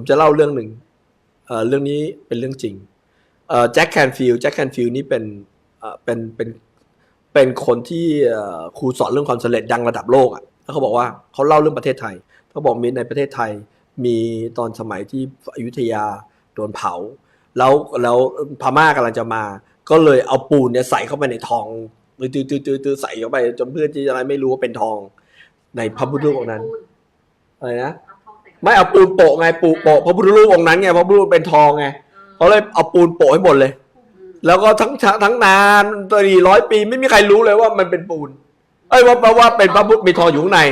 ผมจะเล่าเรื่องหนึ่งเเรื่องนี้เป็นเรื่องจริงแจ็คแคนฟิลด์แจ็คแคนฟิลด์นี่เป็นเป็นเป็นเป็นคนที่ครูสอนเรื่องความสำเร็จดังระดับโลกอะแล้วเขาบอกว่าเขาเล่าเรื่องประเทศไทยเขาบอกมีในประเทศไทยมีตอนสมัยที่อยุธยาโดนเผา แล้วแล้วพม่ากำลังจะมา ก็เลยเอาปูนเนี่ยใส่เข้าไปในทองตื้อตื้อตื้อตื้อใส่เข้าไปจนเพื่อนที่อะไรไม่รู้ว่าเป็นทอง ในพระพุทธรูปองนั้นอะไรนะ ไม่เอาปูนโปะไงปูโปะพระพุทธรูปองค์นั้นไงพระพุทธรูปเป็นทองไงเขาเลยเอาปูนโปะให้หมดเลย แล้วก็ทั้งทั้งนานตีร้อยปี ไม่มีใครรู้เลยว่ามันเป็นปูน เอ้ยว่าว่าว่าเป็นพระพุทธมีทองอยู่ข้างใน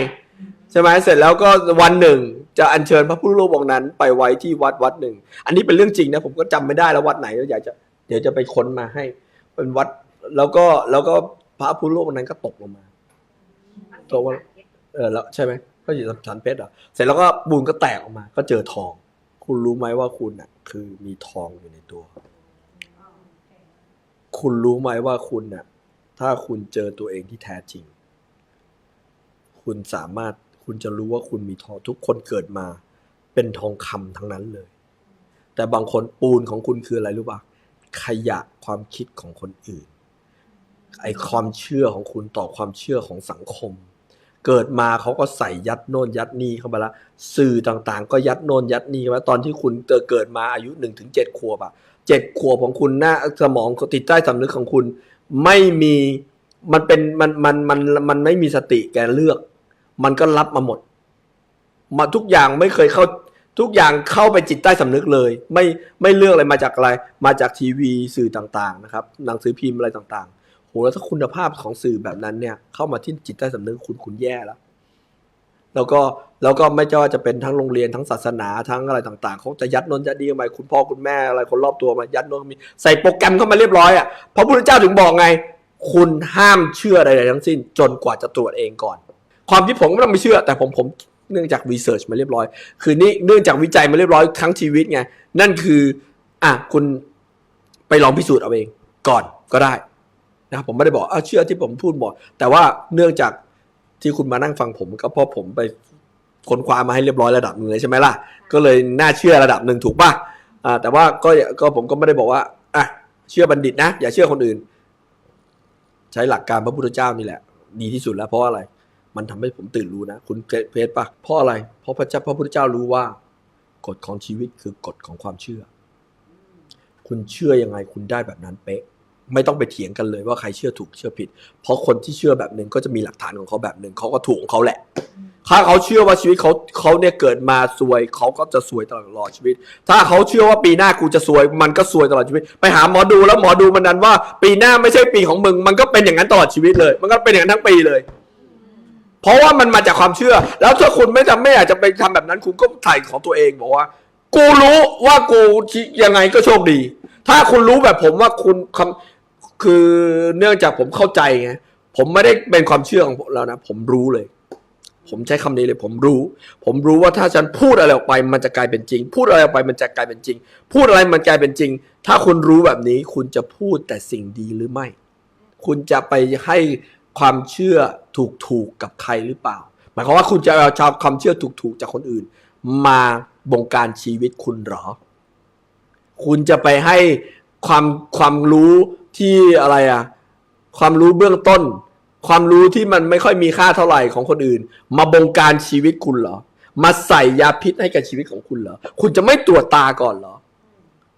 ใช่ไหมเสร็จแล้วก็วันหนึ่ง จะอัญเชิญพระพุทธรูปองค์นั้น ไปไว้ที่วัดวัดหนึ่ง อันนี้เป็นเรื่องจริงนะผมก็จำไม่ได้แล้ววัดไหนแล้วอยากจะเดี๋ยวจะไปค้นมาให้ เป็นวัดแล้วก็แล้วก็พระพุทธรูปองค์นั้นก็ตกลงมาตัวว่าเออแล้วใช่ไหม ก็อยู่ชั้นเพชรอะเสร็จแล้วก็ปูนก็แตกออกมา ก็เจอทอง คุณรู้ไหมว่าคุณอะ คือมีทองอยู่ในตัว คุณรู้ไหมว่าคุณน่ะ ถ้าคุณเจอตัวเองที่แท้จริง คุณสามารถคุณจะรู้ว่าคุณมีทองทุกคนเกิดมา เป็นทองคำทั้งนั้นเลย แต่บางคนปูนของคุณคืออะไรรู้ป่ะขยะความคิดของคนอื่นไอความเชื่อของคุณต่อความเชื่อของสังคม เกิดมาเขาก็ใส่ยัดโน่นยัดนี่เข้ามาละสื่อต่างๆ ก็ยัดโน่นยัดนี่มาตอนที่คุณเกิดมาอายุหนึ่งถึงเจ็ดขวบอะเจ็ดขวบของคุณหน้าสมองติดใต้สำนึกของคุณ ไม่มีมันเป็นมันมันมันมันไม่มีสติแกเลือก มันก็รับมาหมด มาทุกอย่างไม่เคยเข้าทุกอย่างเข้าไปจิตใต้สำนึกเลย ไม่ไม่เลือกอะไรมาจากอะไร มาจากทีวีสื่อต่างๆนะครับหนังสือพิมพ์อะไรต่างๆ แล้วถ้าคุณภาพของสื่อแบบนั้นเนี่ย เข้ามาที่จิตใต้สำนึกคุณคุณแย่แล้ว แล้วก็แล้วก็ไม่ใช่ว่าจะเป็นทั้งโรงเรียนทั้งศาสนาทั้งอะไรต่างๆเขาจะยัดนนยัดดีเข้าคุณพ่อคุณแม่อะไรคนรอบตัวมายัดนนมีใส่โปรแกรมเข้ามาเรียบร้อยอะพระพุทธเจ้าถึงบอกไง คุณห้ามเชื่อใดๆทั้งสิ้น จนกว่าจะตรวจเองก่อน ความที่ผมก็ไม่ต้องไปเชื่อ แต่ผมผมเนื่องจากรีเสิร์ชมาเรียบร้อย คือนี่เนื่องจากวิจัยมาเรียบร้อยทั้งชีวิตไงนั่นคือ อะคุณไปลองพิสูจน์เอาเองก่อนก็ได้ นะครับผมไม่ได้บอกอะเชื่อที่ผมพูดหมด แต่ว่าเนื่องจากที่คุณมานั่งฟังผมก็เพราะผมไปค้นคว้ามาให้เรียบร้อยระดับหนึ่งเลยใช่ไหมล่ะ ก็เลยน่าเชื่อระดับหนึ่งถูกป่ะอ่าแต่ว่าก็ก็ผมก็ไม่ได้บอกว่าอะเชื่อบัณฑิตนะ อย่าเชื่อคนอื่น ใช้หลักการพระพุทธเจ้านี่แหละ ดีที่สุดแล้วเพราะอะไร มันทำให้ผมตื่นรู้นะ คุณเพชรปะเพราะอะไร เพราะพระเจ้าพระพุทธเจ้ารู้ว่ากฎของชีวิตคือกฎของความเชื่อ คุณเชื่อยังไงคุณได้แบบนั้นเป๊ะ ไม่ต้องไปเถียงกันเลยว่าใครเชื่อถูกเชื่อผิด เพราะคนที่เชื่อแบบหนึ่งก็จะมีหลักฐานของเขาแบบหนึ่งเขาก็ถูกของเขาแหละ ถ้าเขาเชื่อว่าชีวิตเขาเขาเนี่ยเกิดมาซวยเขาก็จะซวยตลอดชีวิต ถ้าเขาเชื่อว่าปีหน้ากูจะซวย มันก็ซวยตลอดชีวิต ไปหาหมอดูแล้วหมอดูมันนั้นว่า ปีหน้าไม่ใช่ปีของมึง มันก็เป็นอย่างนั้นตลอดชีวิตเลย มันก็เป็นอย่างนั้นทั้งปีเลย เพราะว่ามันมาจากความเชื่อ แล้วถ้าคุณไม่ทำไม่อยากจะไปทำแบบนั้น คุณก็ถ่ายของตัวเองบอกว่า กูรู้ว่ากูยังไงก็โชคดี ถ้าคุณรู้แบบผมว่าคุณคำ คือเนื่องจากผมเข้าใจไงผมไม่ได้เป็นความเชื่อของผมแล้วนะ ผมรู้เลย ผมใช้คำนี้เลย ผมรู้ ผมรู้ว่าถ้าฉันพูดอะไรออกไป มันจะกลายเป็นจริง พูดอะไรออกไปมันจะกลายเป็นจริง พูดอะไรมันกลายเป็นจริง ถ้าคุณรู้แบบนี้ คุณจะพูดแต่สิ่งดีหรือไม่ คุณจะไปให้ความเชื่อถูกๆกับใครหรือเปล่า หมายความว่าคุณจะเอาชาวความเชื่อถูกๆจากคนอื่น มาบงการชีวิตคุณหรอ คุณจะไปให้ความความรู้ ที่อะไรอะความรู้เบื้องต้น ความรู้ที่มันไม่ค่อยมีค่าเท่าไหร่ของคนอื่น มาบงการชีวิตคุณเหรอ มาใส่ยาพิษให้กับชีวิตของคุณเหรอ คุณจะไม่ตรวจตาก่อนเหรอ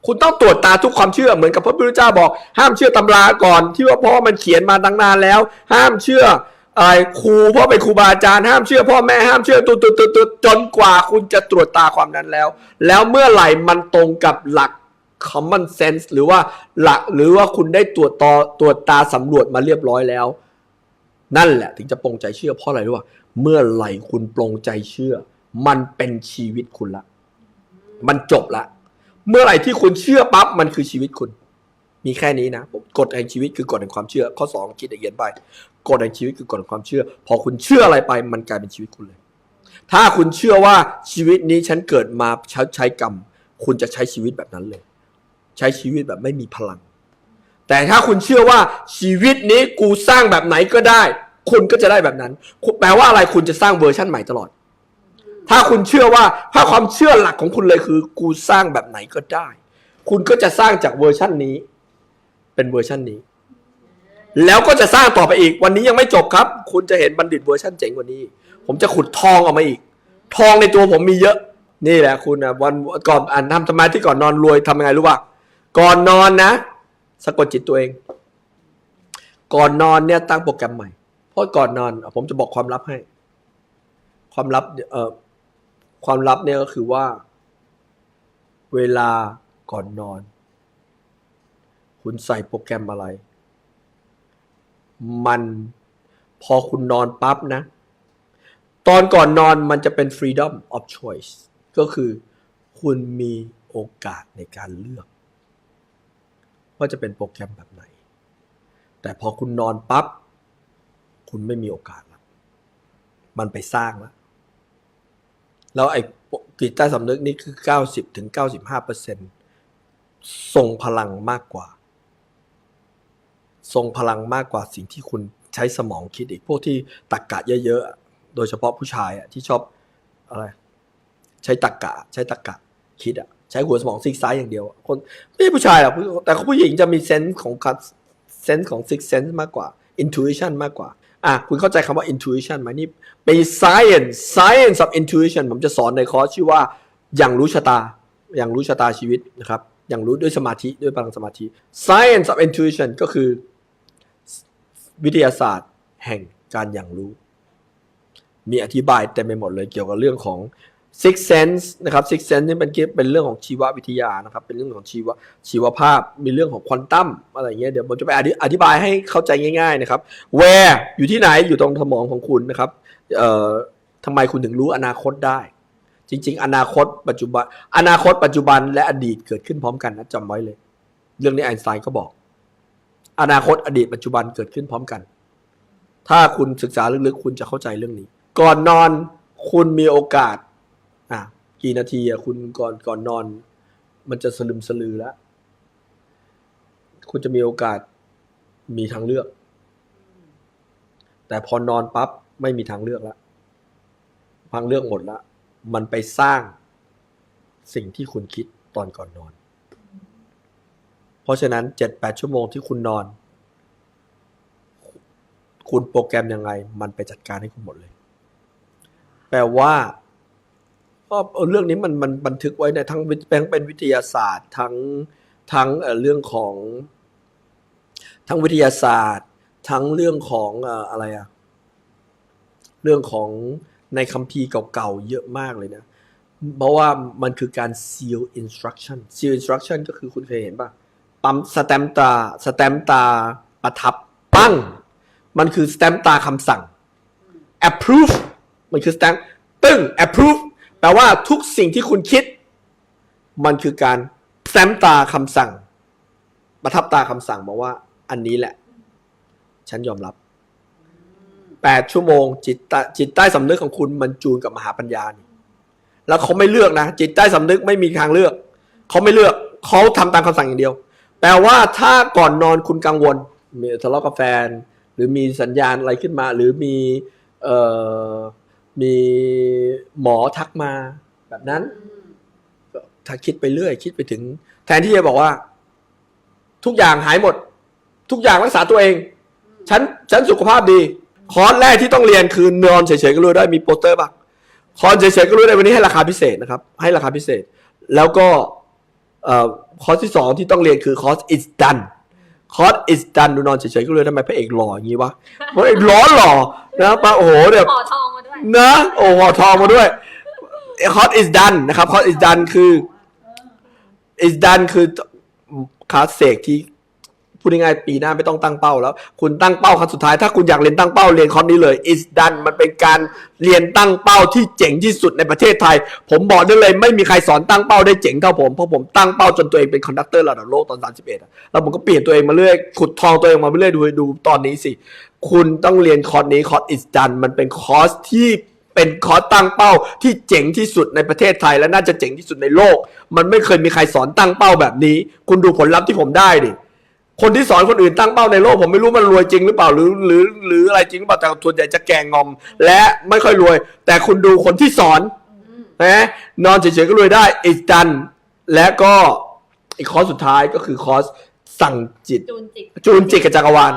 คุณต้องตรวจตาทุกความเชื่อเหมือนกับพระพุทธเจ้าบอก ห้ามเชื่อตำราก่อน ที่ว่าเพราะว่ามันเขียนมาตั้งนานแล้ว ห้ามเชื่ออะไรครูพราะเป็นครูบาอาจารย์ห้ามเชื่อพ่อแม่ห้ามเชื่อตุดตุดตุดตุดจนกว่าคุณจะตรวจตาความนั้นแล้ว แล้วเมื่อไหร่มันตรงกับหลัก common sense หรือว่าหลักหรือว่าคุณได้ตรวจตอตรวจตาสำรวจมาเรียบร้อยแล้ว นั่นแหละถึงจะปรงใจเชื่อเพราะอะไรรู้ป่ะเมื่อไหร่คุณปรงใจเชื่อ มันเป็นชีวิตคุณละ มันจบละ เมื่อไหร่ที่คุณเชื่อปั๊บมันคือชีวิตคุณ มีแค่นี้นะผมกฎแห่งชีวิตคือกฎแห่งความเชื่อ ข้อสองคิดละเอียดไปกฎแห่งชีวิตคือกฎแห่งความเชื่อ พอคุณเชื่ออะไรไป มันกลายเป็นชีวิตคุณเลย ถ้าคุณเชื่อว่าชีวิตนี้ฉันเกิดมาใช้ใช้กรรม คุณจะใช้ชีวิตแบบนั้นเลย ใช้ชีวิตแบบไม่มีพลัง แต่ถ้าคุณเชื่อว่าชีวิตนี้กูสร้างแบบไหนก็ได้ คุณก็จะได้แบบนั้น แปลว่าอะไรคุณจะสร้างเวอร์ชั่นใหม่ตลอด ถ้าคุณเชื่อว่าถ้าความเชื่อหลักของคุณเลยคือ กูสร้างแบบไหนก็ได้ คุณก็จะสร้างจากเวอร์ชันนี้ เป็นเวอร์ชันนี้ แล้วก็จะสร้างต่อไปอีก วันนี้ยังไม่จบครับ คุณจะเห็นบัณฑิตเวอร์ชันเจ๋งกว่านี้ ผมจะขุดทองออกมาอีก ทองในตัวผมมีเยอะนี่แหละคุณนะวันก่อนอ่านทำสมาธิก่อนนอนรวยทำยังไงรู้ป่ะ ก่อนนอนนะสะกดจิตตัวเอง ก่อนนอนเนี่ยตั้งโปรแกรมใหม่ เพราะก่อนนอน ผมจะบอกความลับให้ ความลับเอ่อความลับเนี่ยก็คือว่า เวลาก่อนนอน คุณใส่โปรแกรมอะไร มันพอคุณนอนปั๊บนะ ตอนก่อนนอนมันจะเป็น freedom of choice ก็คือ คุณมีโอกาสในการเลือก ว่าจะเป็นโปรแกรมแบบไหน แต่พอคุณนอนปั๊บคุณไม่มีโอกาสแล้วมันไปสร้างแล้วแล้วไอ้จิตใต้สำนึกนี่คือ 90ถึง95เปอร์เซ็นทรงพลังมากกว่า ทรงพลังมากกว่าสิ่งที่คุณใช้สมองคิดอีกพวกที่ตักกะเยอะๆ โดยเฉพาะผู้ชายอะที่ชอบอะไร ใช้ตักกะ ใช้ตักกะคิดอะ ใช้หัวสมองซีกซ้ายอย่างเดียว คนไม่ใช่ผู้ชายหรอกแต่ผู้หญิงจะมีเซนส์ของการเซนส์ของซิกเซนส์มากกว่า intuition มากกว่าอะคุณเข้าใจคำว่า intuition ไหมนี่เป็น science science of intuition ผมจะสอนในคอร์สชื่อว่าอย่างรู้ชะตา อย่างรู้ชะตาชีวิตนะครับ อย่างรู้ด้วยสมาธิด้วยพลังสมาธิ science of intuition ก็คือ วิทยาศาสตร์แห่งการอย่างรู้ มีอธิบายเต็มไปหมดเลยเกี่ยวกับเรื่องของ six sense นะครับ six sense นี่เป็นเป็นเรื่องของชีววิทยานะครับ เป็นเรื่องของชีวชีวภาพ มีเรื่องของควอนตัมอะไรเงี้ย เดี๋ยวผมจะไปอธิอธิบายให้เข้าใจง่าย ๆนะครับ where อยู่ที่ไหน อยู่ตรงสมองของคุณนะครับ เอ่อทำไมคุณถึงรู้อนาคตได้ จริง ๆ อนาคตปัจจุบัน อนาคตปัจจุบันและอดีตเกิดขึ้นพร้อมกันนะจำไว้เลย เรื่องนี้ไอน์สไตน์ก็บอก อนาคตอดีตปัจจุบันเกิดขึ้นพร้อมกัน ถ้าคุณศึกษาลึกๆ คุณจะเข้าใจเรื่องนี้ ก่อนนอนคุณมีโอกาส กี่นาทีอะคุณก่อนก่อนนอน มันจะสลึมสลือแล้ว คุณจะมีโอกาสมีทางเลือก แต่พอนอนปั๊บไม่มีทางเลือกแล้วทางเลือกหมดล้วมันไปสร้างสิ่งที่คุณคิดตอนก่อนนอน เพราะฉะนั้นเจ็ดแปดชั่วโมงที่คุณนอน คุณโปรแกรมยังไง มันไปจัดการให้คุณหมดเลย แปลว่า ก็เออเรื่องนี้มันมันบันทึกไว้ในทั้งวิทั้งเป็นวิทยาศาสตร์ทั้งทั้งเรื่องของ ทั้งวิทยาศาสตร์ ทั้งเรื่องของอะไรอะเรื่องของในคัมภีร์เก่าๆเยอะมากเลยนะ เพราะว่ามันคือการ seal instruction seal instruction ก็คือคุณเคยเห็นป่ะ ปั๊มสแตมตาสแตมตาประทับปั้ง มันคือสแตมตาคำสั่ง approve มันคือสแตมตึ้ง approve แปลว่าทุกสิ่งที่คุณคิด มันคือการแตมตาคำสั่ง ประทับตาคำสั่งบอกว่า อันนี้แหละ ฉันยอมรับแปดชั่วโมง จิตต้จิตใต้สำนึกของคุณมันจูนกับมหาปัญญานี่แล้วเขาไม่เลือกนะ จิตใต้สำนึกไม่มีทางเลือก เขาไม่เลือก เขาทำตามคำสั่งอย่างเดียว แปลว่าถ้าก่อนนอนคุณกังวลมีทะเลาะกับแฟน หรือมีสัญญาณอะไรขึ้นมา หรือมีเอ่อ มีหมอทักมาแบบนั้นถ้าคิดไปเรื่อย คิดไปถึง แทนที่จะบอกว่า ทุกอย่างหายหมด ทุกอย่างรักษาตัวเอง ฉันฉันสุขภาพดี คอร์สแรกที่ต้องเรียนคือนอนเฉยๆก็รู้ได้มีโปสเตอร์ปะคอร์สเฉยๆก็รู้ได้วันนี้ให้ราคาพิเศษนะครับ ให้ราคาพิเศษ แล้วก็คอร์สที่สองที่ต้องเรียนคือคอร์ส is done คอร์ส is done ดูนอนเฉยๆก็รู้ทำไมพระเอกหล่ออย่างนี้วะพระเอกร้อหล่อนะปะโอ้โหแบบ นะ โอ้โหทองมาด้วย hot is done นะครับ hot is done คือ is done คือคลาสเสกที่ พูดง่ายๆปีหน้าไม่ต้องตั้งเป้าแล้ว คุณตั้งเป้าครั้งสุดท้าย ถ้าคุณอยากเรียนตั้งเป้าเรียนคอร์สนี้เลย is done มันเป็นการเรียนตั้งเป้าที่เจ๋งที่สุดในประเทศไทย ผมบอกได้เลยไม่มีใครสอนตั้งเป้าได้เจ๋งเท่าผมเพราะผมตั้งเป้าจนตัวเองเป็นคอนดักเตอร์ระดับโลกตอน 31อะแล้วผมก็เปลี่ยนตัวเองมาเรื่อยขุดทองตัวเองมาเรื่อยดูดูตอนนี้สิ คุณต้องเรียนคอร์สนี้คอร์ส is done มันเป็นคอร์สที่เป็นคอร์สตั้งเป้าที่เจ๋งที่สุดในประเทศไทยและน่าจะเจ๋งที่สุดในโลก มันไม่เคยมีใครสอนตั้งเป้าแบบนี้ คุณดูผลลัพธ์ที่ผมได้ดิ คนที่สอนคนอื่นตั้งเป้าในโลกผมไม่รู้มันรวยจริงหรือเปล่าหรือหรือหรืออะไรจริงหรือเปล่าแต่ส่วนใหญ่จะแกงงอม และไม่ค่อยรวย แต่คุณดูคนที่สอนนะนอนเฉยๆก็รวยได้ it's done และก็อีกคอร์สสุดท้ายก็คือคอร์สสั่งจิต จูนจิตจูนจิตกับจักรวาล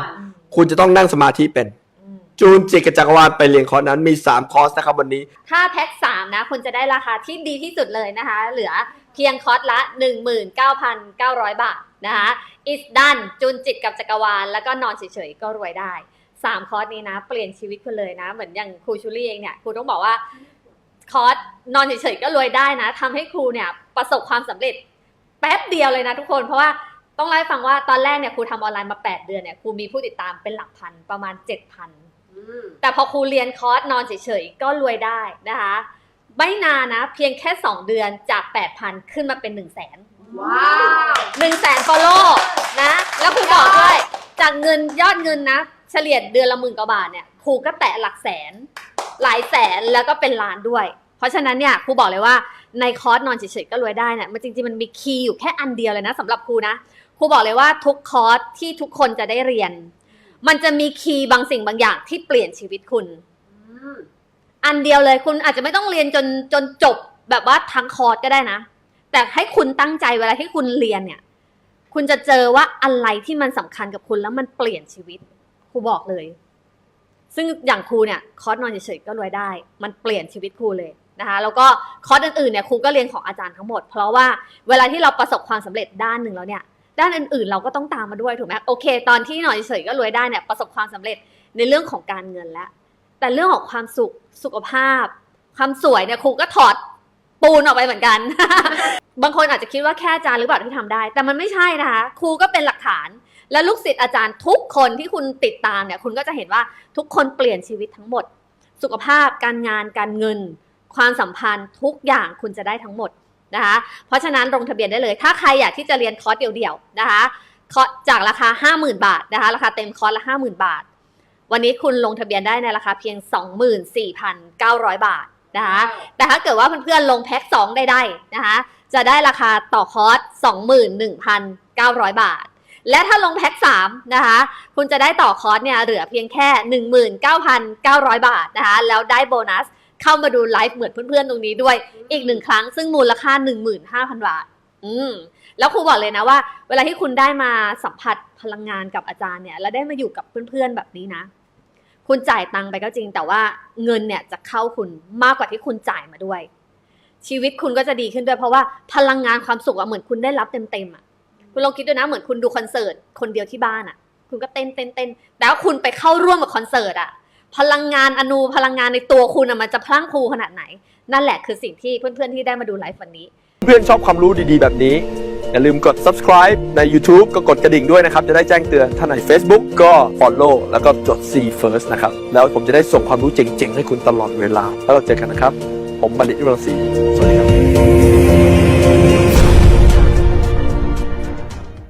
คุณจะต้องนั่งสมาธิเป็นอืมจูนจิตกับจักรวาลไปเรียนคอร์สนั้นมี 3 คอร์สนะครับวันนี้ ถ้าแพ็คสามนะคุณจะได้ราคาที่ดีที่สุดเลยนะคะ เหลือเพียงคอร์สละ 19,900 บาท นะคะ is done จูนจิตกับจักรวาล แล้วก็นอนเฉยๆก็รวยได้สามคอร์สนี้นะ เปลี่ยนชีวิตคุณเลยนะ เหมือนอย่างครูชูรี่เองเนี่ยครูต้องบอกว่าคอร์สนอนเฉยๆก็รวยได้นะทำให้ครูเนี่ยประสบความสำเร็จแป๊บเดียวเลยนะทุกคน เพราะว่าต้องเล่าให้ฟังว่าตอนแรกเนี่ยครูทำออนไลน์มา 8 เดือนเนี่ยครูมีผู้ติดตามเป็นหลักพันประมาณ 7,000แต่พอครูเรียนคอร์สนอนเฉยๆก็รวยได้นะคะไม่นานนะ เพียงแค่ 2 เดือนจาก 8,000 ขึ้นมาเป็น 1 0 0 0 0แสน ว้าว หนึ่งแสนฟอลโล่นะ แล้วครูบอกด้วย จากเงินยอดเงินนะ เฉลี่ยเดือนละหมื่นกว่าบาทเนี่ยครูก็แตะหลักแสน หลายแสนแล้วก็เป็นล้านด้วย เพราะฉะนั้นเนี่ยครูบอกเลยว่าในคอร์สนอนเฉยๆก็รวยได้เนี่ยมันจริงๆมันมีคีย์อยู่แค่อันเดียวเลยนะสำหรับครูนะครูบอกเลยว่าทุกคอร์สที่ทุกคนจะได้เรียน มันจะมีคีย์บางสิ่งบางอย่างที่เปลี่ยนชีวิตคุณ อันเดียวเลยคุณอาจจะไม่ต้องเรียนจนจนจบแบบว่าทั้งคอร์สก็ได้นะ แต่ให้คุณตั้งใจเวลาที่คุณเรียนเนี่ย คุณจะเจอว่าอะไรที่มันสำคัญกับคุณแล้วมันเปลี่ยนชีวิตครูบอกเลย ซึ่งอย่างครูเนี่ยคอร์สนอนเฉยๆก็รวยได้ มันเปลี่ยนชีวิตครูเลยนะคะ แล้วก็คอร์สอื่นๆเนี่ยครูก็เรียนของอาจารย์ทั้งหมด เพราะว่าเวลาที่เราประสบความสำเร็จด้านหนึ่งแล้วเนี่ยด้านอื่นๆ เราก็ต้องตามมาด้วยถูกไหมโอเค ตอนที่นอนเฉยๆก็รวยได้เนี่ยประสบความสำเร็จในเรื่องของการเงินแล้วแต่เรื่องของความสุขสุขภาพ ความสวยเนี่ยครูก็ถอด ปูนออกไปเหมือนกัน บางคนอาจจะคิดว่าแค่อาจารย์หรือเปล่าที่ทำได้ แต่มันไม่ใช่นะคะ ครูก็เป็นหลักฐาน และลูกศิษย์อาจารย์ทุกคนที่คุณติดตามเนี่ย คุณก็จะเห็นว่าทุกคนเปลี่ยนชีวิตทั้งหมด สุขภาพ การงาน การเงิน ความสัมพันธ์ทุกอย่างคุณจะได้ทั้งหมดนะคะ เพราะฉะนั้นลงทะเบียนได้เลย ถ้าใครอยากที่จะเรียนคอร์สเดี่ยวๆนะคะคอร์สจากราคา 50,000 บาทนะคะ ราคาเต็มคอร์สละ 50,000 บาท วันนี้คุณลงทะเบียนได้ในราคาเพียง 24,900 บาท นะคะ แต่ถ้าเกิดว่าเพื่อนๆลงแพ็ค2ได้ได้นะคะ จะได้ราคาต่อคอร์ส21,900 บาท และถ้าลงแพ็ค3นะคะ คุณจะได้ต่อคอร์สเนี่ยเหลือเพียงแค่ 19,900 บาทนะคะ แล้วได้โบนัสเข้ามาดูไลฟ์เหมือนเพื่อนๆตรงนี้ด้วย อีกหนึ่งครั้งซึ่งมูลค่า 15,000 บาท อืมแล้วครูบอกเลยนะว่า เวลาที่คุณได้มาสัมผัสพลังงานกับอาจารย์เนี่ย แล้วได้มาอยู่กับเพื่อนๆแบบนี้นะ คุณจ่ายตังค์ไปก็จริง แต่ว่าเงินเนี่ยจะเข้าคุณมากกว่าที่คุณจ่ายมาด้วย ชีวิตคุณก็จะดีขึ้นด้วย เพราะว่าพลังงานความสุขอะเหมือนคุณได้รับเต็มๆอะคุณลองคิดดูนะเหมือนคุณดูคอนเสิร์ตคนเดียวที่บ้านอะคุณก็เต้นเต้นเต้นแต่ว่าคุณไปเข้าร่วมกับคอนเสิร์ตอะพลังงานอนูพลังงานในตัวคุณอะมันจะพลั่งพูขนาดไหน นั่นแหละคือสิ่งที่เพื่อนๆที่ได้มาดูไลฟ์วันนี้ เพื่อนชอบความรู้ดีๆ แบบนี้ อย่าลืมกด subscribe ใน YouTube ก็กดกระดิ่งด้วยนะครับ จะได้แจ้งเตือนถ้าใน Facebook ก็ follow แล้วก็จด see first นะครับ แล้วผมจะได้ส่งความรู้เจ๋งๆ ให้คุณตลอดเวลา แล้วเราเจอกันนะครับ ผมบัณฑิตยุรังสีสวัสดีครับ